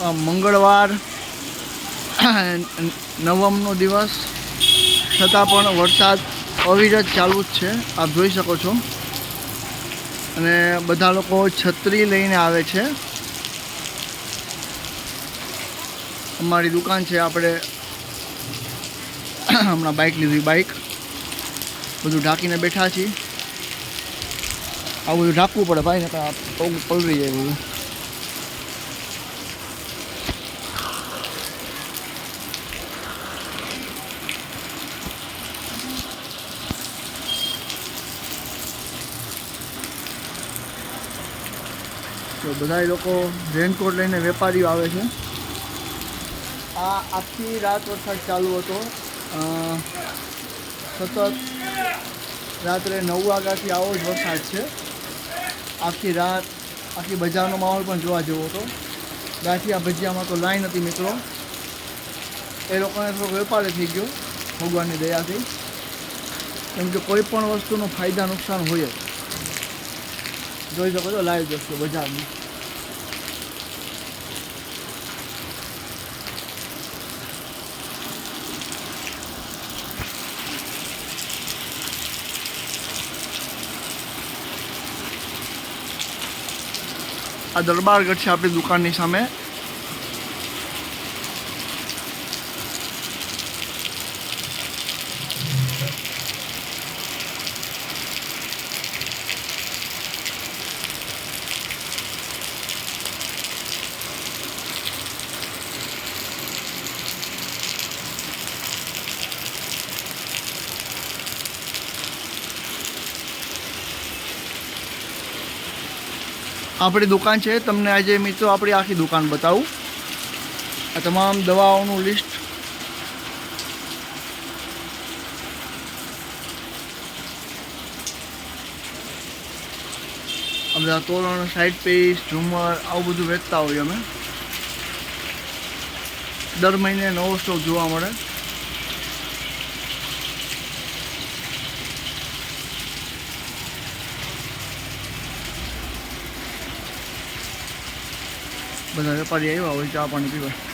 મંગળવાર, નવમનો દિવસ. છતાં પણ વરસાદ અવિરત ચાલુ જ છે, આપ જોઈ શકો છો. અને બધા લોકો છત્રી લઈને આવે છે. અમારી દુકાન છે, આપણે હમણાં બાઇક લીધી બાઇક બધું ઢાંકીને બેઠા છીએ. આ બધું ઢાંકવું પડે ભાઈ ને પલરી જાય બધું તો બધા લોકો રેનકોટ લઈને વેપારીઓ આવે છે. આ આખી રાત વરસાદ ચાલુ હતો. સતત રાત્રે નવ વાગ્યાથી આવો જ વરસાદ છે. આખી રાત આખી બજારનો માહોલ પણ જોવા જેવો હતો. ગાંઠિયા ભજીયામાં તો લાઈન હતી મિત્રો. એ લોકોને થોડોક વેપાર થઈ ગયો ભગવાનની દયાથી. કેમ કે કોઈ પણ વસ્તુનો ફાયદા નુકસાન હોય જ. જોઈ શકો છો લાઈવ દ્રશ્યો બજારની. આ દરબારગઢ છે આપણી દુકાનની સામે. આપણી દુકાન છે. તમને આજે મિત્રો આપણી આખી દુકાન બતાવું. આ તમામ દવાઓનું લિસ્ટ બધા તોરણ સાઈડ પીસ ઝુમર આવું બધું વેચતા હોઈએ અમે. દર મહિને નવો સ્ટોક જોવા મળે. બધા વેપારી આવ્યા હોય ચા પાણી પીવા.